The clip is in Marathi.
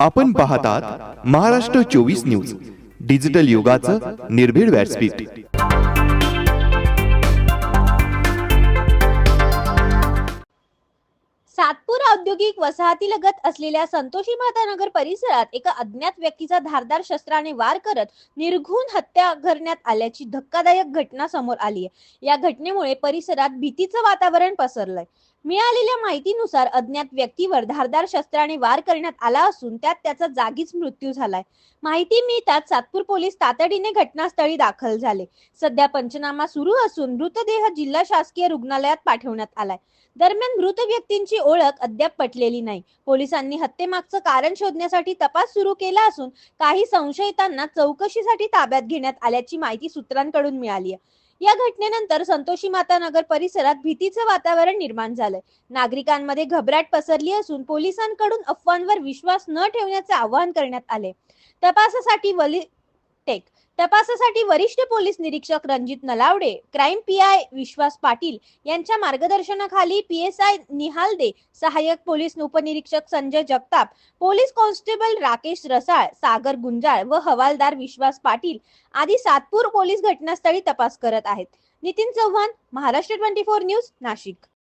आपण पाहतात महाराष्ट्र चोवीस न्यूज डिजिटल युगाचं निर्भीड व्यासपीठ. सातपूर औद्योगिक वसाहतीलगत असलेल्या संतोषी माता नगर परिसरात एका अज्ञात व्यक्तीचा धारदार शस्त्राने वार करत निर्घुण हत्या करण्यात आल्याची धक्कादायक घटना समोर आली आहे या घटनेमुळे परिसरात भीतीचं वातावरण पसरलंय. मिळालेल्या माहितीनुसार अज्ञात व्यक्तीवर धारदार शस्त्राने वार करण्यात आला असून त्यात त्याचा जागीच मृत्यू झालाय. माहिती मिळताच सातपूर पोलीस तातडीने घटनास्थळी दाखल झाले. सध्या पंचनामा सुरू असून मृतदेह जिल्हा शासकीय रुग्णालयात पाठवण्यात आलाय. दरम्यान मृत व्यक्तींची ओळख अद्याप पटलेली नाही. पोलिसांनी हत्येमागचं कारण शोधण्यासाठी तपास सुरू केला असून काही संशयितांना चौकशीसाठी ताब्यात घेण्यात आल्याची माहिती सूत्रांकडून मिळाली आहे या घटनेनंतर संतोषी माता नगर परिसरात भीतीचं वातावरण निर्माण झालंय. नागरिकांमध्ये घबराट पसरली असून पोलिसांकडून अफवांवर विश्वास न ठेवण्याचे आवाहन करण्यात आले तपासासाठी वली टेक तपासासाठी वरिष्ठ पोलीस निरीक्षक Ranjit Nalawade crime P I Vishwas Patil यांच्या मार्गदर्शनाखाली पी एस आय निहालदे सहाय्यक पोलीस उपनिरीक्षक संजय जगताप पोलीस कॉन्स्टेबल राकेश रसाळ सागर गुंजाळ व हवालदार विश्वास पाटील आदी सातपूर पोलीस घटनास्थळी तपास करत आहेत. Nitin Chavan Maharashtra twenty four news Nashik.